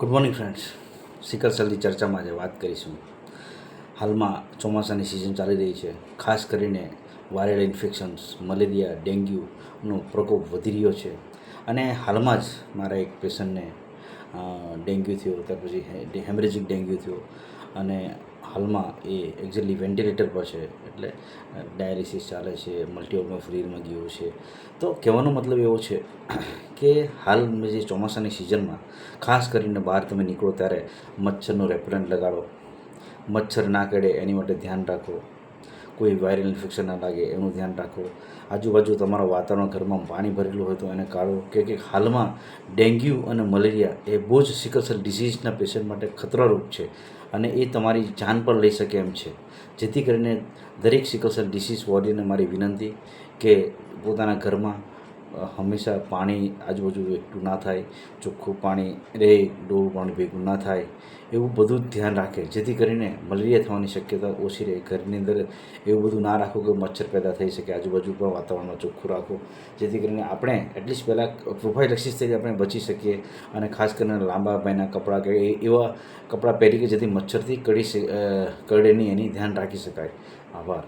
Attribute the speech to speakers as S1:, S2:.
S1: Good morning friends sickle સેલની ચર્ચામાં આજે વાત કરીશું. હાલમાં ચોમાસાની સિઝન ચાલી રહી છે. ખાસ કરીને વાયરલ ઇન્ફેક્શન્સ મલેરિયા ડેન્ગ્યુનો પ્રકોપ વધી રહ્યો છે. અને હાલમાં જ મારા એક પેશન્ટને ડેન્ગ્યુ થયો, ત્યાર પછી હેમરેજિક ડેન્ગ્યુ થયો. અને હાલમાં એ એક્ઝેક્ટલી વેન્ટિલેટર પર છે. એટલે ડાયાલિસિસ ચાલે છે મલ્ટી ફ્રીમાં ગયો છે. તો કહેવાનો મતલબ એવો છે કે હાલ જે ચોમાસાની સિઝનમાં, ખાસ કરીને બહાર તમે નીકળો ત્યારે મચ્છરનો રેપરન્ટ લગાડો. મચ્છર ના કરડે એની માટે ધ્યાન રાખો. કોઈ વાયરલ ઇન્ફેક્શન ના લાગે એનું ધ્યાન રાખો. આજુબાજુ તમારા વાતાવરણ ઘરમાં પાણી ભરેલું હોય તો એને કાઢો. કે કે હાલમાં ડેન્ગ્યુ અને મલેરિયા એ બહુ જ સિકલસેલ ડિસીઝના પેશન્ટ માટે ખતરારૂપ છે અને એ તમારી જાન પર લઈ શકે એમ છે. જેથી કરીને દરેક સિકલસેલ ડિસીઝ વોરિયરને મારી વિનંતી કે પોતાના ઘરમાં હંમેશા પાણી આજુબાજુ એકઠું ના થાય, ચોખ્ખું પાણી રહે ડોળું પાણી ભેગું ના થાય, એવું બધું ધ્યાન રાખે. જેથી કરીને મલેરિયા થવાની શક્યતા ઓછી રહે. ઘરની અંદર એવું બધું ના રાખો કે મચ્છર પેદા થઈ શકે. આજુબાજુ પણ વાતાવરણમાં ચોખ્ખું રાખો. જેથી કરીને આપણે એટલીસ્ટ પહેલાં પ્રોફાઇલેક્સિસ થઈ આપણે બચી શકીએ અને ખાસ કરીને લાંબા પાયના કપડાં કે એવા કપડાં પહેરી કે જેથી મચ્છરથી કડી કરડે નહીં એની ધ્યાન રાખી શકાય. આભાર.